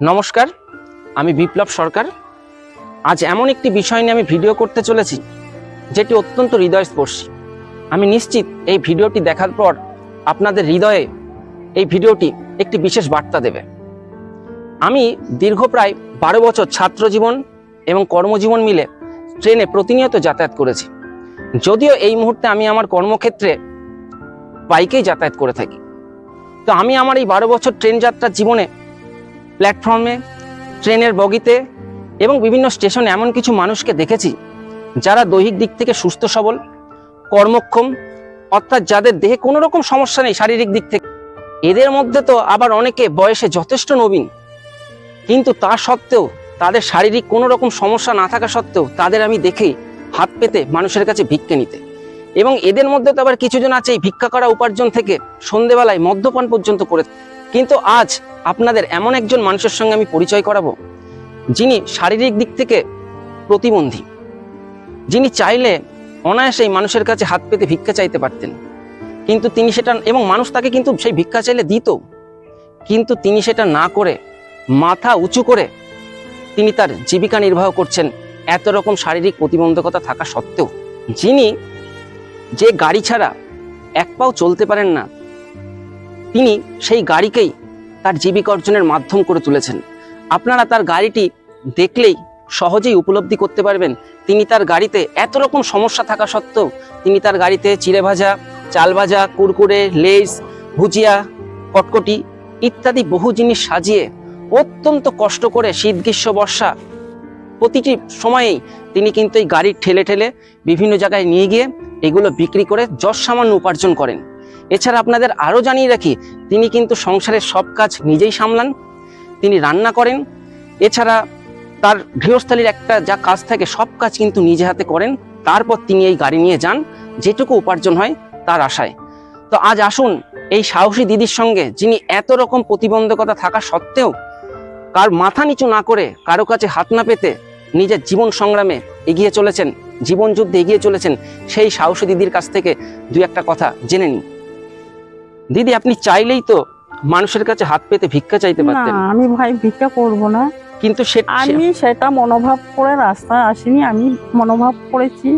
নমস্কার, আমি বিপ্লব সরকার। আজ এমন একটি বিষয় নিয়ে আমি ভিডিও করতে চলেছি, যেটি অত্যন্ত হৃদয়স্পর্শী। আমি নিশ্চিত এই ভিডিওটি দেখার পর আপনাদের হৃদয়ে এই ভিডিওটি একটি বিশেষ বার্তা দেবে। আমি দীর্ঘ প্রায় বারো বছর ছাত্র জীবন এবং কর্মজীবন মিলে ট্রেনে প্রতিনিয়ত যাতায়াত করেছি। যদিও এই মুহূর্তে আমি আমার কর্মক্ষেত্রে বাইকেই যাতায়াত করে থাকি। তো আমি আমার এই বারো বছর ট্রেন যাত্রার জীবনে প্ল্যাটফর্মে, ট্রেনের বগিতে এবং বিভিন্ন স্টেশনে এমন কিছু মানুষকে দেখেছি যারা দৈহিক দিক থেকে সুস্থ সবল, কর্মক্ষম, অর্থাৎ যাদের দেহে কোনো রকম সমস্যা নেই শারীরিক দিক থেকে। এদের মধ্যে তো আবার অনেকে বয়সে যথেষ্ট নবীন। কিন্তু তা সত্ত্বেও তাদের শারীরিক কোনো রকম সমস্যা না থাকা সত্ত্বেও তাদের আমি দেখেই হাত পেতে মানুষের কাছে ভিক্ষে নিতে। এবং এদের মধ্যে তো আবার কিছুজন আছে এই ভিক্ষা করা উপার্জন থেকে সন্ধেবেলায় মদ্যপান পর্যন্ত করে কিন্তু আজ আপনাদের এমন একজন মানুষের সঙ্গে আমি পরিচয় করাবো, যিনি শারীরিক দিক থেকে প্রতিবন্ধী। যিনি চাইলে অনায়াসেই মানুষের কাছে হাত পেতে ভিক্ষা চাইতে পারতেন। কিন্তু তিনি সেটা এবং মানুষ তাকে কিন্তু সেই ভিক্ষা চাইলে দিত। কিন্তু তিনি সেটা না করে, মাথা উঁচু করে তিনি তার জীবিকা নির্বাহ করছেন এত রকম শারীরিক প্রতিবন্ধকতা থাকা সত্ত্বেও। যিনি যে গাড়ি ছাড়া এক পাও চলতে পারেন না তিনি সেই গাড়িকেই তার জীবিকা অর্জনের মাধ্যম করে তুলেছেন। আপনারা তার গাড়িটি দেখলেই সহজেই উপলব্ধি করতে পারবেন, তিনি তার গাড়িতে এত রকম সমস্যা থাকা সত্ত্বেও তিনি তার গাড়িতে চিড়ে ভাজা, চাল ভাজা, কুরকুরে লেস ভুজিয়া, কটকটি ইত্যাদি বহু জিনিস সাজিয়ে অত্যন্ত কষ্ট করে শীত, গ্রীষ্ম, বর্ষা প্রতিটি সময়েই তিনি কিন্তু এই গাড়ি ঠেলে ঠেলে বিভিন্ন জায়গায় নিয়ে গিয়ে এগুলো বিক্রি করে যশ সামান্য উপার্জন করেন। এছাড়া আপনাদের আরও জানিয়ে রাখি, তিনি কিন্তু সংসারের সব কাজ নিজেই সামলান, তিনি রান্না করেন, এছাড়া তার গৃহস্থালীর একটা যা কাজ থাকে, সব কাজ কিন্তু নিজে হাতে করেন, তারপর তিনি এই গাড়ি নিয়ে যান, যেটুকু উপার্জন হয় তার আশায়। তো আজ আসুন, এই সাহসী দিদির সঙ্গে, যিনি এত রকম প্রতিবন্ধকতা থাকা সত্ত্বেও কার মাথা নিচু না করে, কারও কাছে হাত না পেতে নিজের জীবন সংগ্রামে এগিয়ে চলেছেন, জীবন যুদ্ধে এগিয়ে চলেছেন, সেই সাহসী দিদির কাছ থেকে দুই একটা কথা জেনে নিন। দিদি আপনি চাইলেই তো মানুষের কাছে হাত পেতে ভিক্ষা চাইতে না পারতেন। আমি ভাই ভিক্ষা করব না। কিন্তু আমি সেটা মনোভাব করে রাস্তায় আসিনি আমি মনোভাব করেছি।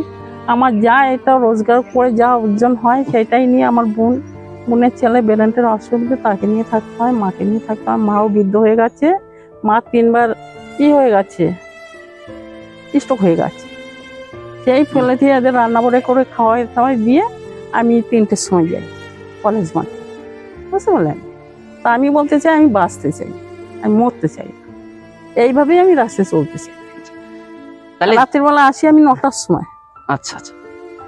আমার যা এটা রোজগার করে যা অর্জন হয় সেটাই নিয়ে আমার বোন বোনের ছেলে বেরেন্টের অসুবিধে তাকে নিয়ে থাকতে হয় মাকে নিয়ে থাকতে হয়। মাও বৃদ্ধ হয়ে গেছে। মা তিনবার কি হয়ে গেছে? স্ট্রোক হয়ে গেছে? সেই ফেলে দিয়ে এদের রান্না বাড়ি করে খাওয়াই খাওয়াই দিয়ে আমি তিনটের সময় যাই কলেজ মাঠে। বুঝতে পারলেন? তা আমি বলতে চাই আমি বাঁচতে চাই আমি মরতে চাই। এইভাবেই আমি রাস্তায় চলতে চাই। তাহলে রাত্রির বেলা আসি আমি নটার সময়। আচ্ছা আচ্ছা।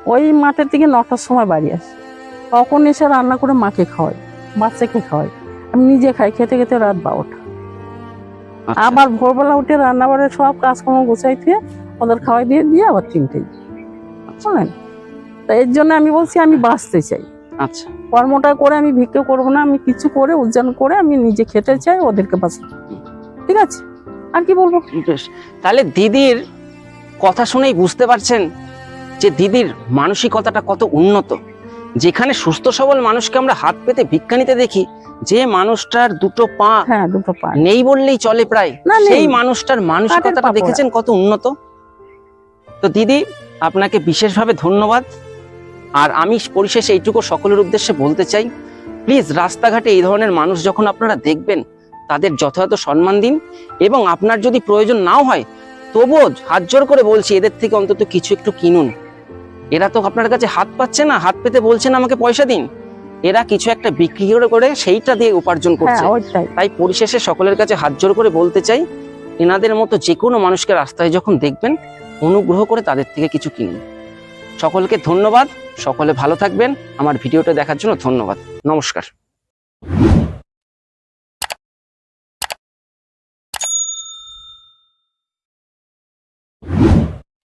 ওই মাঠের থেকে নটার সময় বাড়ি আসি। তখন এসে রান্না করে মাকে খাওয়াই বাচ্চাকে খাওয়াই। আমি নিজে খাই খেতে খেতে রাত বারোটা। আচ্ছা। আবার ভোরবেলা উঠে রান্না বাড়ির সব কাজকর্ম গুছাই দিয়ে ওদের খাওয়াই দিয়ে দিয়ে আবার তিনটে বুঝলেন? তা এর জন্য আমি বলছি আমি বাঁচতে চাই। আচ্ছা। কর্মটা করে আমি ভিক্ষে করব না আমি কিছু করে উজ্জ্বল করে আমি নিজে খেতে চাই ওদেরকে বাঁচাতে ঠিক আছে? আর কি বলব? বেশ। তাহলে দিদির কথা শুনেই বুঝতে পারছেন যে দিদির মানসিকতাটা কত উন্নত। যেখানে সুস্থ সবল মানুষকে আমরা হাত পেতে ভিক্ষা নিতে দেখি যে মানুষটার দুটো পা হ্যাঁ দুটো পা। নেই বললেই চলে প্রায়। সেই মানুষটার মানসিকতাটা দেখেছেন কত উন্নত? তো দিদি আপনাকে বিশেষভাবে ধন্যবাদ। আর আমি পরিশেষে এইটুকু সকলের উদ্দেশ্যে বলতে চাই প্লিজ রাস্তাঘাটে এই ধরনের মানুষ যখন আপনারা দেখবেন তাদের যথাযথ সম্মান দিন এবং আপনার যদি প্রয়োজন নাও হয় তবুও হাত জোর করে বলছি এদের থেকে অন্তত কিছু একটু কিনুন। এরা তো আপনার কাছে হাত পাচ্ছে না হাত পেতে বলছেন আমাকে পয়সা দিন। এরা কিছু একটা বিক্রি করে করে সেইটা দিয়ে উপার্জন হ্যাঁ করছে। তাই পরিশেষে সকলের কাছে হাত জোর করে বলতে চাই এনাদের মতো যে কোনো মানুষকে রাস্তায় যখন দেখবেন অনুগ্রহ করে তাদের থেকে কিছু কিনুন। সকলকে ধন্যবাদ। সকলে ভালো থাকবেন। আমার ভিডিওটা দেখার জন্য ধন্যবাদ। নমস্কার।